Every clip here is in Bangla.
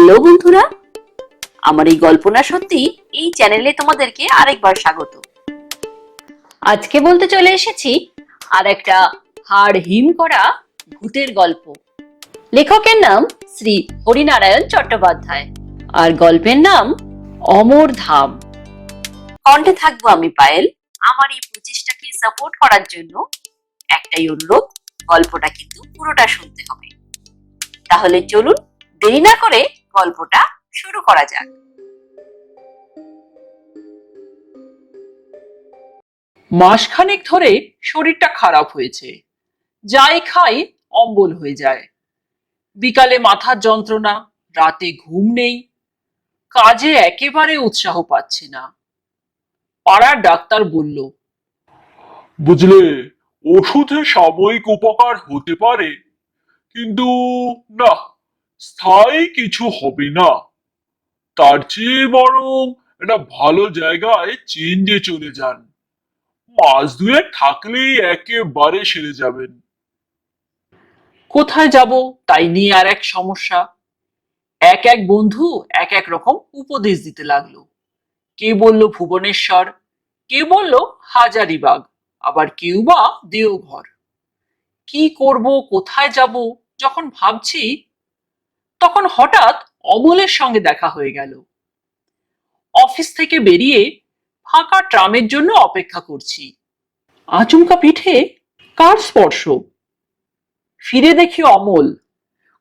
হ্যালো বন্ধুরা, আমার এই গল্প না সত্যি এই চ্যানেলে তোমাদেরকে আরেকবার স্বাগত। আজকে বলতে চলে এসেছি আর একটা হাড় হিম করা ভূতের গল্প। লেখকের নাম শ্রী হরিনারায়ণ চট্টোপাধ্যায় আর গল্পের নাম অমর ধাম। কণ্ঠে থাকব আমি পায়েল, আমার এই প্রচেষ্টাকে সাপোর্ট করার জন্য একটাই অনুরোধ, গল্পটা কিন্তু পুরোটা শুনতে হবে। তাহলে চলুন দেরি না করে গল্পটা শুরু করা যাক। মাসখানেক ধরে শরীরটা খারাপ হয়েছে। যাই খাই অম্বল হয়ে যায়। বিকালে মাথার যন্ত্রণা রাতে ঘুম নেই। কাজে একেবারে উৎসাহ পাচ্ছি না। পাড়ার ডাক্তার বলল বুঝলে ওষুধে সাময়িক উপকার হতে পারে কিন্তু না। স্থায়ী কিছু হবে না। তার চেয়ে বরং একটা ভালো জায়গায় চেঞ্জে চলে যান। মাস দুয়েক থাকলেই একেবারে সেরে যাবেন। কোথায় যাব তাই নিয়ে আর এক সমস্যা। এক এক বন্ধু এক এক রকম উপদেশ দিতে লাগল। কে বলল ভুবনেশ্বর, কে বলল হাজারিবাগ, আবার কেউ বা দেওঘর। কি করব, কোথায় যাব, যখন ভাবছি তখন হঠাৎ অমলের সঙ্গে দেখা হয়ে গেল। অফিস থেকে বেরিয়ে ফাঁকা ট্রামের জন্য অপেক্ষা করছি। আচমকা পিঠে কার স্পর্শ? ফিরে দেখি অমল।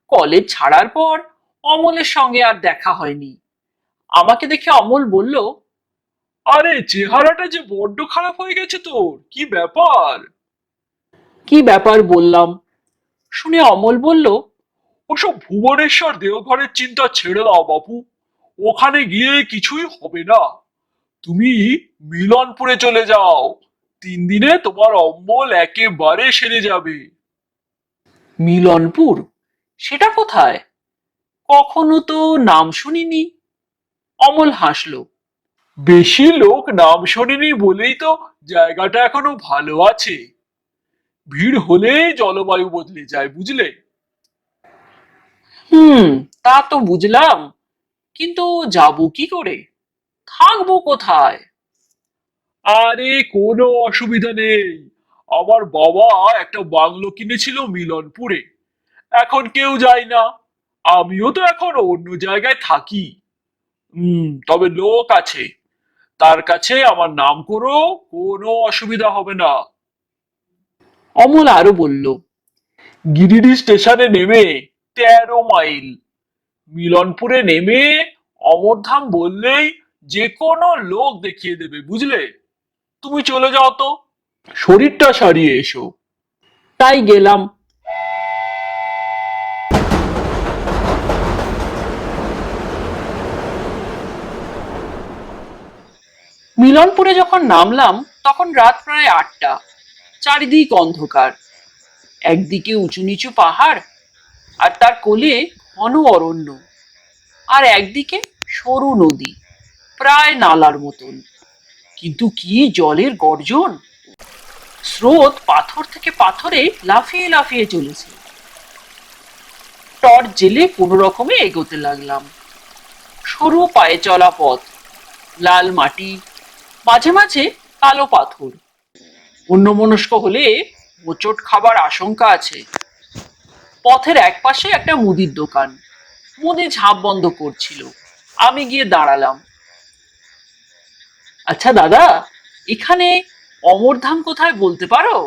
কলেজ ছাড়ার পর অমলের সঙ্গে আর দেখা হয়নি। আমাকে দেখে অমল বলল, আরে, চেহারাটা যে বড্ড খারাপ হয়ে গেছে তোর, কি ব্যাপার? কি ব্যাপার বললাম? শুনে অমল বলল ওসব ভুবনেশ্বর দেওঘরের চিন্তা ছেড়ে দাও বাপু। ওখানে গিয়ে কিছুই হবে না। তুমি মিলনপুরে চলে যাও। তিন দিনে তোমার অম্বল একেবারে সেরে যাবে। মিলনপুর? সেটা কোথায়? কখনো তো নাম শুনিনি। অমল হাসলো। বেশি লোক নাম শোনেনি বলেই তো জায়গাটা এখনও ভালো আছে। ভিড় হলে জলবায়ু বদলে যায় বুঝলে? হুম তা তো বুঝলাম। কিন্তু যাব কি করে? থাকব কোথায়? আরে কোনো অসুবিধা নেই। আমার বাবা একটা বাংলো কিনেছিল মিলনপুরে। এখন কেউ যায় না। আমিও তো এখন অন্য জায়গায় থাকি। হুম তবে লোক আছে। তার কাছে আমার নাম করো কোনো অসুবিধা হবে না। অমল আরও বলল গিরিডি স্টেশনে নেমে তেরো মাইল। মিলনপুরে নেমে অমরধাম বললেই যে কোনো লোক দেখিয়ে দেবে, বুঝলে? তুমি চলে যাও তো। শরীরটা সারিয়ে এসো। তাই গেলাম। মিলনপুরে যখন নামলাম, তখন রাত প্রায় আটটা। চারিদিক অন্ধকার। একদিকে উঁচু নিচু পাহাড় আর তার কোলে ঘন অরণ্য আর একদিকে সরু নদী, প্রায় নালার মতন। কিন্তু কি জলের গর্জন? স্রোত পাথর থেকে পাথরে লাফিয়ে লাফিয়ে চলেছে। টর্চ জেলে কোনো রকমে এগোতে লাগলাম। সরু পায়ে চলা পথ, লাল মাটি, মাঝে মাঝে কালো পাথর। অন্যমনস্ক হলে মোচট খাবার আশঙ্কা আছে। পথের একপাশে একটা মুদির দোকান। মুদি ঝাঁপ বন্ধ করছিল। আমি গিয়ে দাঁড়ালাম। আচ্ছা দাদা, এখানে অমরধাম কোথায় বলতে পারো?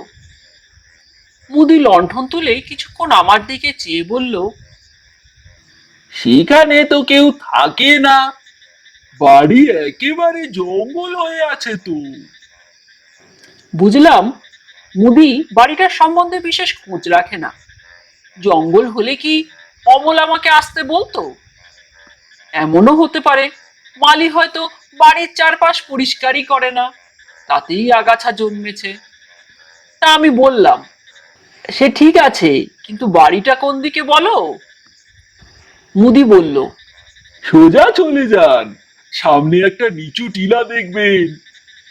মুদি লণ্ঠন তুলে কিছুক্ষণ আমার দিকে চেয়ে বলল, সেখানে তো কেউ থাকে না। বাড়ি একেবারে জঙ্গল হয়ে আছে তো। বুঝলাম, মুদি বাড়িটার সম্বন্ধে বিশেষ খোঁজ রাখে না। জঙ্গল হলে কি অমল আমাকে আসতে বলতো? এমনও হতে পারে, মালি হয়তো বাড়ির চারপাশ পরিষ্কারই করে না, তাতেই আগাছা জন্মেছে। তা আমি বললাম, সে ঠিক আছে, কিন্তু বাড়িটা কোন দিকে বলো? মুদি বলল, সোজা চলে যান, সামনে একটা নিচু টিলা দেখবেন,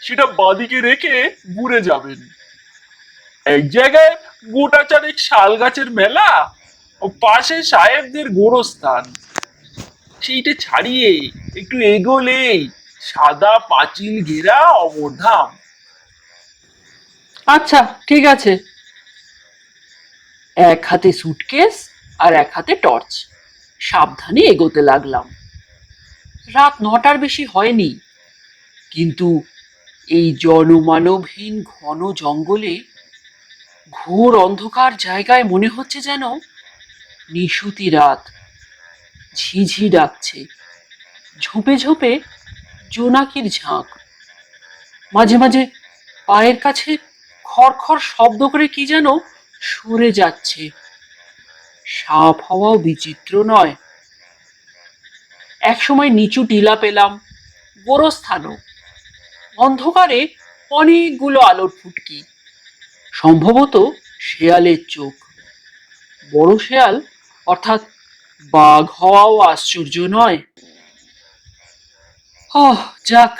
সেটা বাদিকে রেখে ঘুরে যাবেন। এক জায়গায় গোটা চারেক শাল গাছের মেলা ও পাশে সাহেবদের গোরস্থান। সেইটা ছাড়িয়ে একটু এগোলেই সাদা পাঁচিল ঘেরা অমরধাম আচ্ছা ঠিক আছে। এক হাতে সুটকেস আর এক হাতে টর্চ সাবধানে এগোতে লাগলাম। রাত নটার বেশি হয়নি। কিন্তু এই জনমানবহীন ঘন জঙ্গলে ঘোর অন্ধকার জায়গায় মনে হচ্ছে যেন নিশুতি রাত। ঝিঝি ডাকছে। ঝোপে ঝোপে জোনাকির ঝাঁক। মাঝে মাঝে পায়ের কাছে খড়খড় শব্দ করে কি যেন সরে যাচ্ছে। সাপ হওয়াও বিচিত্র নয়। একসময় নিচু টিলা পেলাম, গোরস্থানও। অন্ধকারে অনেকগুলো আলোর ফুটকি। সম্ভবত শেয়ালের চোখ। বড় শেয়াল, অর্থাৎ বাঘ হওয়াও আশ্চর্য নয়। যাক,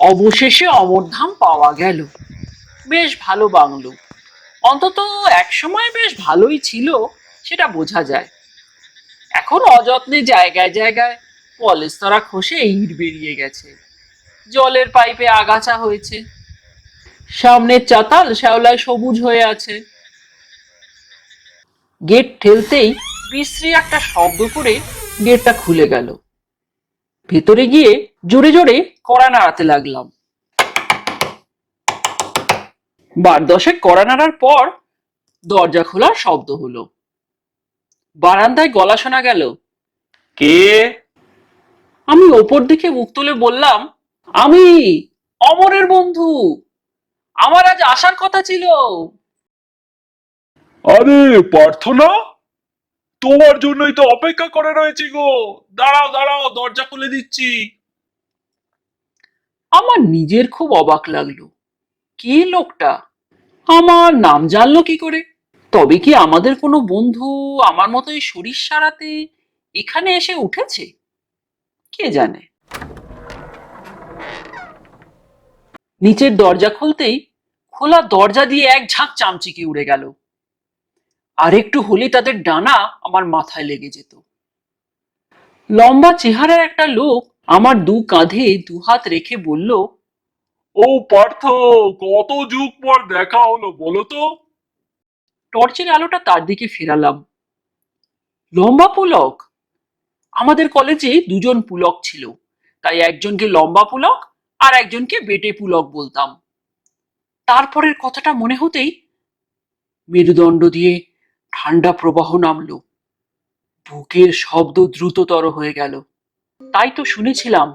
অবশেষে অমরধাম পাওয়া গেল। বেশ ভালো বাংলো। অন্তত এক সময় বেশ ভালোই ছিল, সেটা বোঝা যায়। এখন অযত্নে জায়গায় জায়গায় পলেস্তরা খসে ইট বেরিয়ে গেছে। জলের পাইপে আগাছা হয়েছে। সামনের চাতাল শ্যাওলায় সবুজ হয়ে আছে। গেট ঠেলতেই বিশ্রী একটা শব্দ করে গেটটা খুলে গেল। ভেতরে গিয়ে জোরে জোরে কড়া নাড়াতে লাগলাম। বার দশেক কড়া নাড়ার পর দরজা খোলার শব্দ হলো। বারান্দায় গলা শোনা গেল কে? আমি ওপর দিকে মুখ তুলে বললাম আমি অমরের বন্ধু। আমার আজ আসার কথা ছিল। আরে প্রার্থনা? তোমার জন্যই তো অপেক্ষা করে রয়েছি গো। দাঁড়াও দাঁড়াও দরজা খুলে দিচ্ছি। আমার নিজের খুব অবাক লাগল। কে লোকটা? আমার নাম জানলো কি করে? তবে কি আমাদের কোনো বন্ধু আমার মতো এই শরীর সারাতে এখানে এসে উঠেছে? কে জানে? নিচের দরজা খুলতেই খোলা দরজা দিয়ে এক ঝাঁক চামচিকে উড়ে গেল। আর একটু হলে তাদের ডানা আমার মাথায় লেগে যেত। লম্বা চেহারার একটা লোক আমার দু কাঁধে দু হাত রেখে বলল ও পার্থ কত যুগ পর দেখা হলো বলো তো। টর্চের আলোটা তার দিকে ফেরালাম। লম্বা পুলক? আমাদের কলেজে দুজন পুলক ছিল তাই একজনকে লম্বা পুলক আর একজনকে বেটে পুলক বলতাম। তারপরের কথাটা মনে হতেই মেরুদণ্ড দিয়ে ঠান্ডা প্রবাহ নামলো। বুকের শব্দ দ্রুততর হয়ে গেল। তাই তো শুনেছিলাম,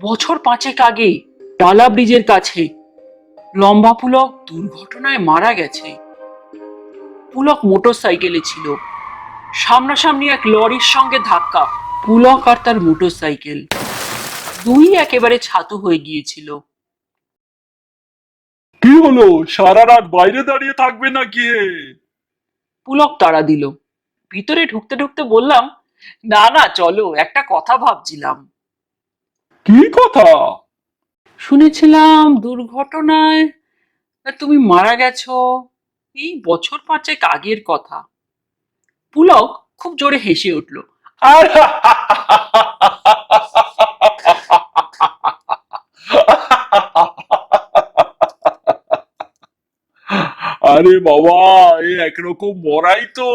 বছর পাঁচেক আগে টালা ব্রিজের কাছে লম্বা পুলক দুর্ঘটনায় মারা গেছে। পুলক মোটর সাইকেলে ছিল। সামনাসামনি এক লরির সঙ্গে ধাক্কা। পুলক আর তার মোটর সাইকেল দুই একেবারে ছাতু হয়ে গিয়েছিল। কি হলো? সারা রাত বাইরে দাঁড়িয়ে থাকবে নাকি? হে? পুলক তাড়া দিল। ভিতরে ঢুকতে ঢুকতে বললাম না না চলো একটা কথা ভাবছিলাম। কি কথা? শুনেছিলাম দুর্ঘটনায় তুমি মারা গেছো। এই বছর পাঁচেক আগের কথা। পুলক খুব জোরে হেসে উঠল আর আরে বাবা, এ একরকম মরাই তো।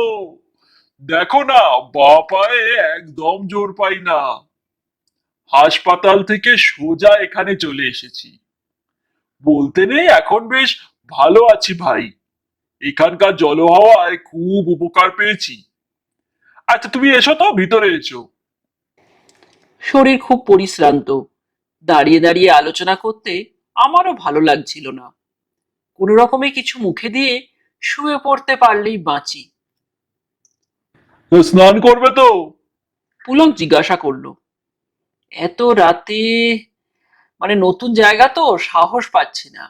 দেখো না, বা পায়ে একদম জোর পাই না। হাসপাতাল থেকে সোজা এখানে চলে এসেছি। বলতে নেই এখন বেশ ভালো আছি ভাই। এখানকার জলহাওয়ায় খুব উপকার পেয়েছি। আচ্ছা তুমি এসো তো, ভিতরে এসো। শরীর খুব পরিশ্রান্ত। দাঁড়িয়ে দাঁড়িয়ে আলোচনা করতে আমারও ভালো লাগছিল না। কোনো রকমে কিছু মুখে দিয়ে শুয়ে পড়তে পারলেই বাঁচি। স্নান করবে তো? পুলক জিজ্ঞাসা করল এত রাতে মানে নতুন জায়গা তো সাহস পাচ্ছি না।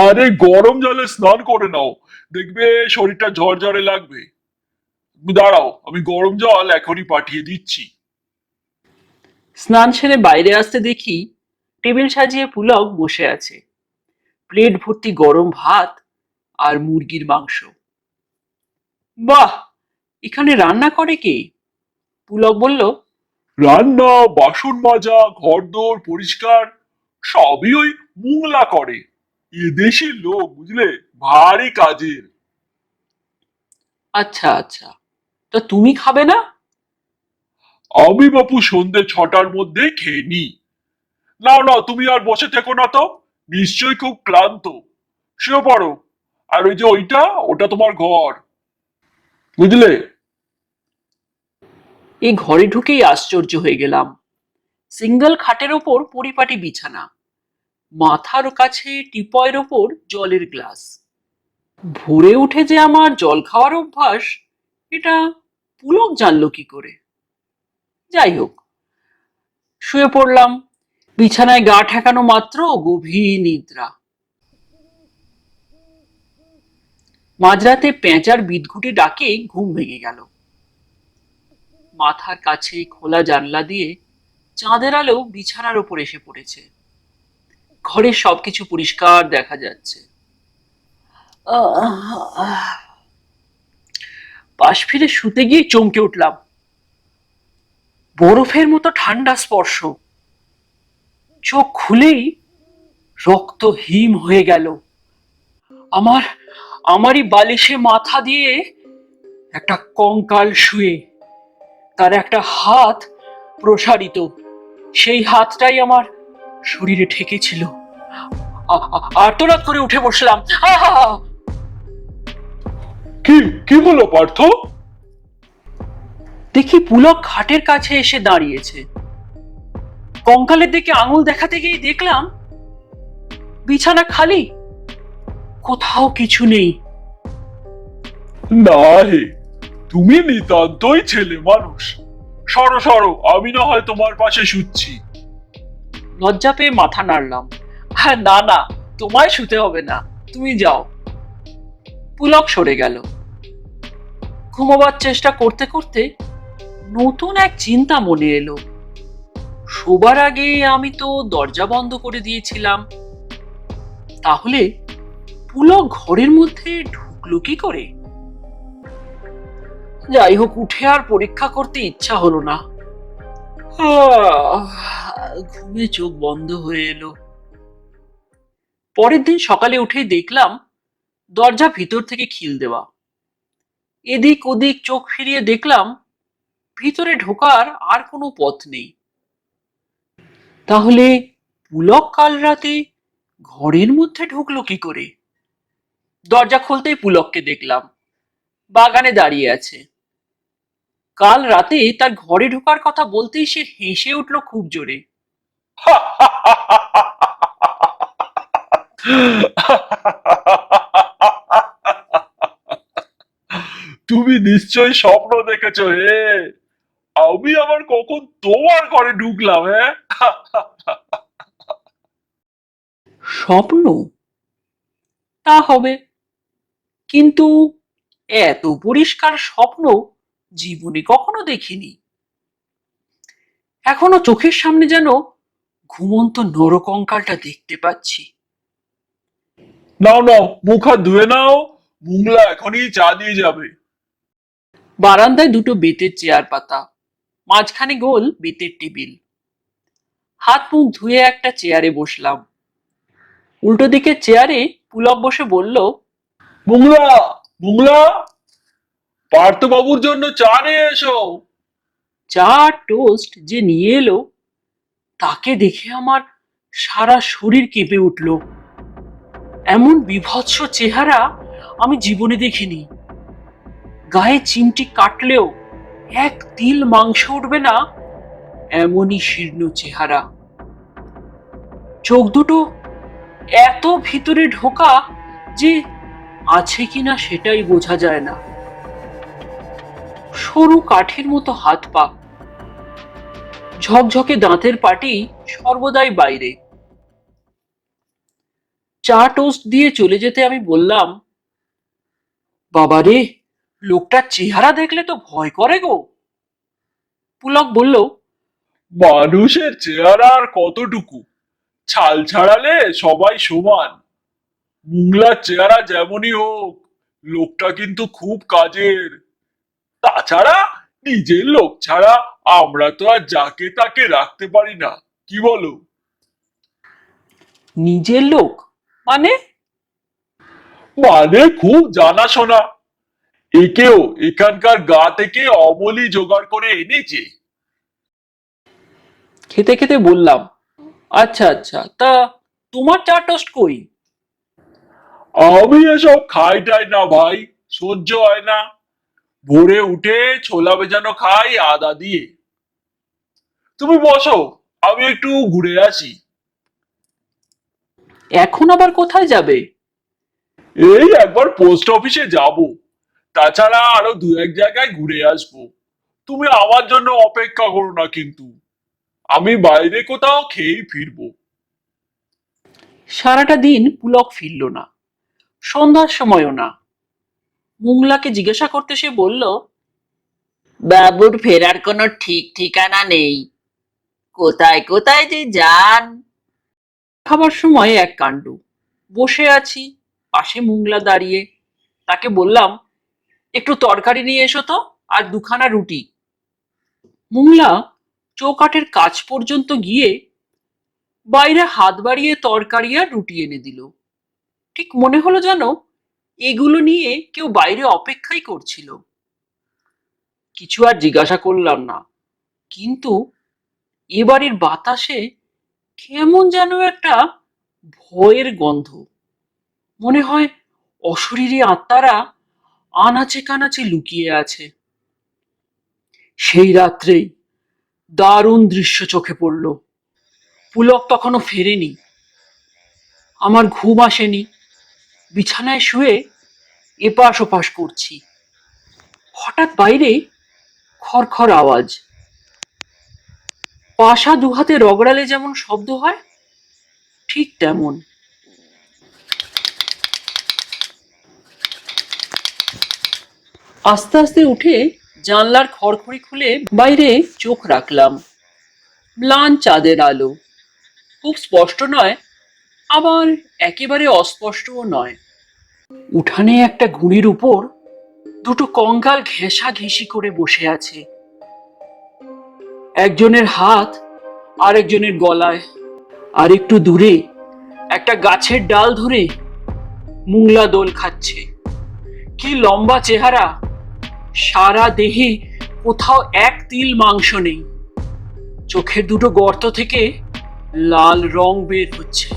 আরে গরম জলে স্নান করে নাও দেখবে শরীরটা ঝরঝরে লাগবে। দাঁড়াও আমি গরম জল এখনই পাঠিয়ে দিচ্ছি। স্নান সেরে বাইরে আসতে দেখি টেবিল সাজিয়ে পুলক বসে আছে। প্লেট ভর্তি গরম ভাত আর মুরগির মাংস। বাহ এখানে রান্না করে কে? পুলক বলল রান্না বাসন মাজা ঘরদোর পরিষ্কার সবই ওই মুংলা করে। এদেশের লোক বুঝলে? ভারী কাজের। আচ্ছা আচ্ছা। তা তুমি খাবে না? আমি বাপু সন্ধে ছটার মধ্যে খেয়ে নি। না না তুমি আর বসে থেকো না তো। নিশ্চয়ই খুব ক্লান্ত। শুয়ে পড়ো। আর ওই যে ওইটা, ওটা তোমার ঘর। বুঝলে? এই ঘরে ঢুকেই আশ্চর্য হয়ে গেলাম। সিঙ্গেল খাটের ওপর পরিপাটি বিছানা। মাথার কাছে টিপয়ের ওপর জলের গ্লাস। ভোরে উঠে যে আমার জল খাওয়ার অভ্যাস, এটা পুলক জানলো কি করে? যাই হোক, শুয়ে পড়লাম। বিছানায় গা ঠেকানো মাত্র গভীর নিদ্রা। মাঝরাতে পেঁচার বিদঘুটে ডাকে ঘুম ভেঙে গেল। মাথার কাছে খোলা জানলা দিয়ে চাঁদের আলো বিছানার ওপর এসে পড়েছে। ঘরের সবকিছু পরিষ্কার দেখা যাচ্ছে। পাশ ফিরে শুতে গিয়ে চমকে উঠলাম। বরফের মতো ঠান্ডা স্পর্শ। চোখ খুলেই রক্ত হিম হয়ে গেল। আমার আমারই বালিশে মাথা দিয়ে একটা কঙ্কাল শুয়ে তার একটা হাত প্রসারিত। সেই হাতটাই আমার শরীরে ঠেকেছিল। আর্তনাদ করে উঠে বসলাম! কি কি হলো পার্থ? দেখি পুলক খাটের কাছে এসে দাঁড়িয়েছে। কঙ্কালের দিকে আঙুল দেখাতে গিয়ে দেখলাম বিছানা খালি কোথাও কিছু নেই। না হে তুমি নিতান্তই ছেলে মানুষ। সরো সরো আমি না হয় তোমার পাশে শুচ্ছি। লজ্জা পেয়ে মাথা নাড়লাম। হ্যাঁ না না তোমায় শুতে হবে না তুমি যাও। পুলক সরে গেল। ঘুমোবার চেষ্টা করতে করতে নতুন এক চিন্তা মনে এলো। শোবার আগে আমি তো দরজা বন্ধ করে দিয়েছিলাম। তাহলে পুলক ঘরের মধ্যে ঢুকলো কি করে? যাই হোক, উঠে আর পরীক্ষা করতে ইচ্ছা হলো না। ঘুমে চোখ বন্ধ হয়ে এলো। পরের দিন সকালে উঠে দেখলাম দরজা ভিতর থেকে খিল দেওয়া। এদিক ওদিক চোখ ফিরিয়ে দেখলাম ভিতরে ঢোকার আর কোনো পথ নেই। তাহলে পুলক কাল রাতে ঘরের মধ্যে ঢুকলো কি করে? দরজা খুলতেই পুলককে দেখলাম। বাগানে দাঁড়িয়ে আছে। কাল রাতে তার ঘরে ঢোকার কথা বলতেই সে হেসে উঠল খুব জোরে। তুমি নিশ্চয়ই স্বপ্ন দেখেছ, হে! আমি আবার কখন তোমার ঘরে ঢুকলাম হ্যাঁ? স্বপ্ন? তা হবে। কিন্তু এত পরিষ্কার স্বপ্ন জীবনে কখনো দেখিনি। এখনও চোখের সামনে যেন ঘুমন্ত নরকঙ্কালটা দেখতে পাচ্ছি। নাও নাও মুখ হাত ধুয়ে নাও মুংলা এখনই চা দিয়ে যাবে। বারান্দায় দুটো বেতের চেয়ার পাতা মাঝখানে গোল বেতের টেবিল। হাত মুখ ধুয়ে একটা চেয়ারে বসলাম। উল্টো দিকে চেয়ারে পুলক বসে বলল মুংলা মুংলা পার্থ বাবুর জন্য চা নিয়ে এসো। চা টোস্ট যে নিয়ে এলো তাকে দেখে আমার সারা শরীর কেঁপে উঠল। এমন বিভৎস চেহারা আমি জীবনে দেখিনি। গায়ে চিমটি কাটলেও এক তিল মাংস উঠবে না? এমনই শীর্ণ চেহারা। চোখ দুটো এত ভিতরে ঢোকা যে আছে কিনা সেটাই বোঝা যায় না। সরু কাঠের মতো হাত পা। ঝকঝকে দাঁতের পাটি সর্বদাই বাইরে। চা টোস্ট দিয়ে চলে যেতে আমি বললাম, বাবারে লোকটার চেহারা দেখলে তো ভয় করে গো। পুলক বলল, মানুষের চেহারা আর কতটুকু? ছাল ছাড়ালে সবাই সমান। মুংলার চেহারা যেমনই হোক, লোকটা কিন্তু খুব কাজের। তাছাড়া নিজের লোক ছাড়া আমরা তো আর যাকে তাকে রাখতে পারি না, কি বলো? নিজের লোক? মানে? মানে খুব জানাশোনা। একেও এখানকার গা থেকে অবলি জোগাড় করে এনেছে। খেতে খেতে বললাম আচ্ছা আচ্ছা তা তোমার চা টোস্ট কই? আমি এসব খাই টাই না ভাই সহ্য হয় না। ভোরে উঠে ছোলা ভেজানো খাই আদা দিয়ে। তুমি বসো আমি একটু ঘুরে আসি। এখন আবার কোথায় যাবে? এই একবার পোস্ট অফিসে যাব। তাছাড়া আরও দু এক জায়গায় ঘুরে আসব। তুমি আমার জন্য অপেক্ষা করো না কিন্তু। আমি বাইরে কোথাও খেয়েই ফিরবো। সারাটা দিন পুলক ফিরল না। সন্ধ্যার সময়ও না। মুংলাকে জিজ্ঞাসা করতে সে বলল, বাবুর ফেরার কোনো ঠিক ঠিকানা নেই। কোথায় কোথায় যে যান? খাবার সময় এক কাণ্ড। বসে আছি, পাশে মুংলা দাঁড়িয়ে। তাকে বললাম একটু তরকারি নিয়ে এসো তো, আর দুখানা রুটি। মুংলা চৌকাঠের কাছ পর্যন্ত গিয়ে বাইরে হাত বাড়িয়ে তরকারি আর রুটি এনে দিল। ঠিক মনে হলো যেন এগুলো নিয়ে কেউ বাইরে অপেক্ষাই করছিল। কিছু আর জিজ্ঞাসা করলাম না, কিন্তু এ বাড়ির বাতাসে কেমন যেন একটা ভয়ের গন্ধ। মনে হয় অশরীরী আত্মারা আনাচে কানাচে লুকিয়ে আছে। সেই রাত্রেই দারুণ দৃশ্য চোখে পড়ল। পুলক তখনও ফেরেনি। আমার ঘুম আসেনি। বিছানায় শুয়ে এপাশ ওপাশ করছি। হঠাৎ বাইরে খড়খড় আওয়াজ। পাশা দুহাতে রগড়ালে যেমন শব্দ হয়, ঠিক তেমন। আস্তে আস্তে উঠে জানলার খড়খড়ি খুলে বাইরে চোখ রাখলাম। ম্লান চাঁদের আলো। খুব স্পষ্ট নয়, আবার একেবারে অস্পষ্টও নয়। উঠানে একটা ঘুড়ির উপর দুটো কঙ্কাল ঘেঁষা ঘেঁষি করে বসে আছে। একজনের হাত আরেকজনের গলায়। আর একটু দূরে একটা গাছের ডাল ধরে মুংলা দোল খাচ্ছে। কি লম্বা চেহারা সারা দেহে কোথাও এক তিল মাংস নেই। চোখের দুটো গর্ত থেকে লাল রং বের হচ্ছে।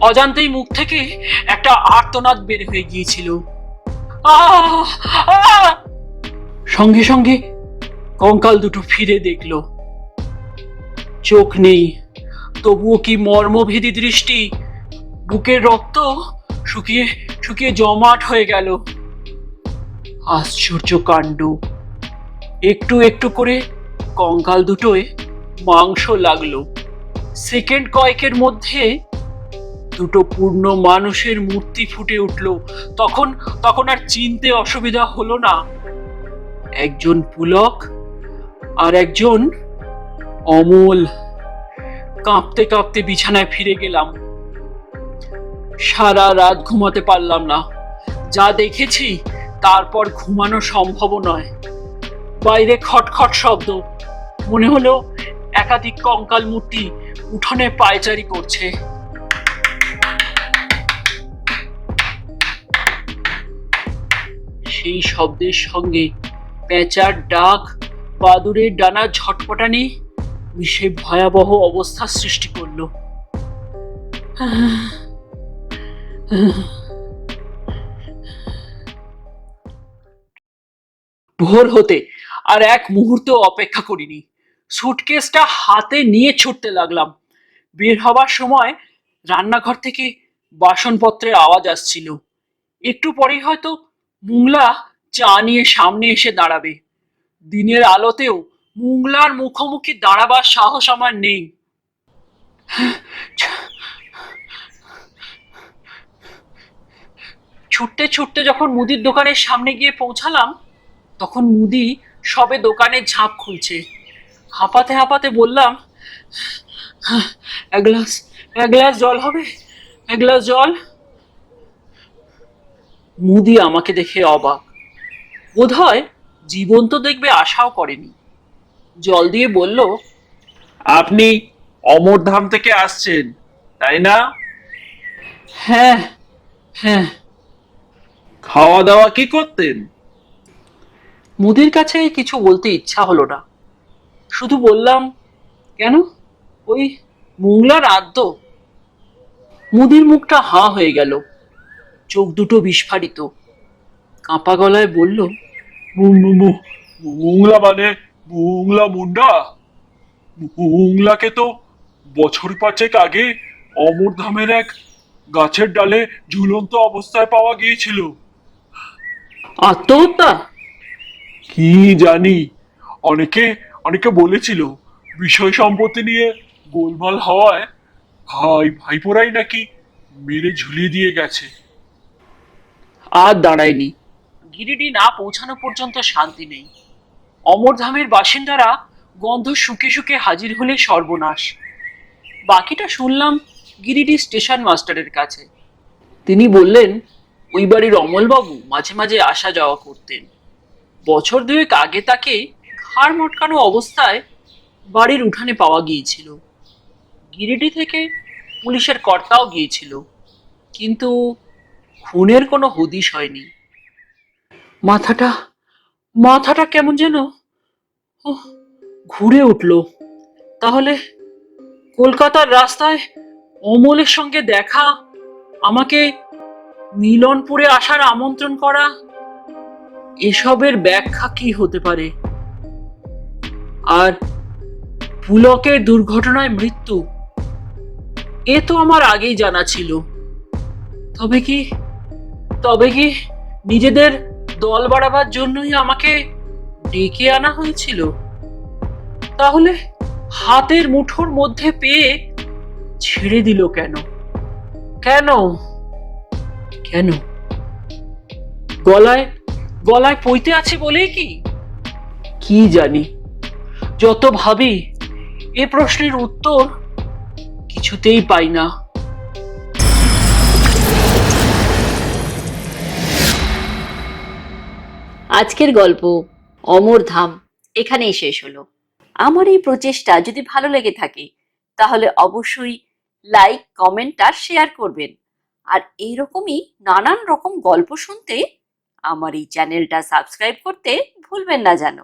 অজান্তেই মুখ থেকে একটা আর্তনাদ বের হয়ে গিয়েছিল! সঙ্গে সঙ্গে কঙ্কাল দুটো ফিরে দেখল। চোখ নেই, তবুও কি মর্মভেদী দৃষ্টি? বুকের রক্ত শুকিয়ে শুকিয়ে জমাট হয়ে গেল। আশ্চর্য কাণ্ড। একটু একটু করে কঙ্কাল দুটোয় মাংস লাগল। সেকেন্ড কয়েকের মধ্যে দুটো পূর্ণ মানুষের মূর্তি ফুটে উঠল। তখন তখন আর চিনতে অসুবিধা হলো না। একজন পুলক আর একজন অমল। কাঁপতে কাঁপতে বিছানায় ফিরে গেলাম। সারা রাত ঘুমাতে পারলাম না। যা দেখেছি তারপর ঘুমানো সম্ভব নয়। বাইরে খটখট শব্দ। মনে হলো একাধিক কঙ্কাল মূর্তি উঠোনে পায়চারি করছে। সেই শব্দের সঙ্গে পেঁচার ডাক বাদুরের ডানা ঝটপটানি মিশে ভয়াবহ অবস্থা সৃষ্টি করল। ভোর হতে আর এক মুহূর্ত অপেক্ষা করিনি। সুটকেসটা হাতে নিয়ে ছুটতে লাগলাম। বের হবার সময় রান্নাঘর থেকে বাসনপত্রের আওয়াজ আসছিল। একটু পরেই হয়তো মুংলা চা নিয়ে সামনে এসে দাঁড়াবে। দিনের আলোতেও মুংলার মুখোমুখি দাঁড়াবার সাহস আমার নেই। ছুটতে ছুটতে যখন মুদির দোকানের সামনে গিয়ে পৌঁছালাম তখন মুদি সবে দোকানের ঝাঁপ খুলছে। হাঁপাতে হাঁপাতে বললাম এক গ্লাস এক গ্লাস জল হবে? এক গ্লাস জল? মুদি আমাকে দেখে অবাক। বোধহয় জীবন তো দেখবে আশাও করেনি। জল দিয়ে বলল, আপনি অমরধাম থেকে আসছেন, তাই না? হ্যাঁ হ্যাঁ। খাওয়া দাওয়া কি করতেন? মুদির কাছে কিছু বলতে ইচ্ছা হলো না। শুধু বললাম কেন? ওই মুংলার আদ্য। মুদির মুখটা হাঁ হয়ে গেল। চোখ দুটো বিস্ফারিত। কাঁপা গলায় বলল মুংলা মানে মুংলা মুন্ডা? মুংলাকে তো বছর পাঁচেক আগে অমরধামের এক গাছের ডালে ঝুলন্ত অবস্থায় পাওয়া গিয়েছিল। আত্মহত্যা? কি জানি? অনেকে অনেকে বলেছিল বিষয় সম্পত্তি নিয়ে গোলমাল হওয়ায় ভাই ভাইপোরাই নাকি মেরে ঝুলিয়ে দিয়ে গেছে। আর দাঁড়ায়নি। গিরিডি না পৌঁছানো পর্যন্ত শান্তি নেই। অমরধামের বাসিন্দারা গন্ধ শুকে শুকে হাজির হলে সর্বনাশ। বাকিটা শুনলাম গিরিডি স্টেশন মাস্টারের কাছে। তিনি বললেন ওই বাড়ির অমলবাবু মাঝে মাঝে আসা যাওয়া করতেন। বছর দুয়েক আগে তাকে ঘাড় মটকানো অবস্থায় বাড়ির উঠানে পাওয়া গিয়েছিল। গিরিডি থেকে পুলিশের কর্তাও গিয়েছিল। কিন্তু খুনের কোনো হদিশ হয়নি। মাথাটা মাথাটা কেমন যেন ঘুরে উঠল। তাহলে কলকাতার রাস্তায় অমলের সঙ্গে দেখা, আমাকে মিলনপুরে আসার আমন্ত্রণ করা এসবের ব্যাখ্যা কি হতে পারে? আর পুলকের দুর্ঘটনায় মৃত্যু? এ তো আমার আগেই জানা ছিল। তবে কি তবে কি নিজেদের দল বাড়াবার জন্যই আমাকে ডেকে আনা হয়েছিল? তাহলে হাতের মুঠোর মধ্যে পেয়ে ছেড়ে দিল কেন? কেন? কেন? গলায় গলায় পইতে আছে বলেই কি? কি জানি? যত ভাবি, এ প্রশ্নের উত্তর কিছুতেই পাই না। আজকের গল্প, অমর ধাম, এখানেই শেষ হলো। আমার এই প্রচেষ্টা যদি ভালো লেগে থাকে, তাহলে অবশ্যই লাইক, কমেন্ট আর শেয়ার করবেন। আর এইরকমই নানান রকম গল্প শুনতে আমার এই চ্যানেলটা সাবস্ক্রাইব করতে ভুলবেন না যেন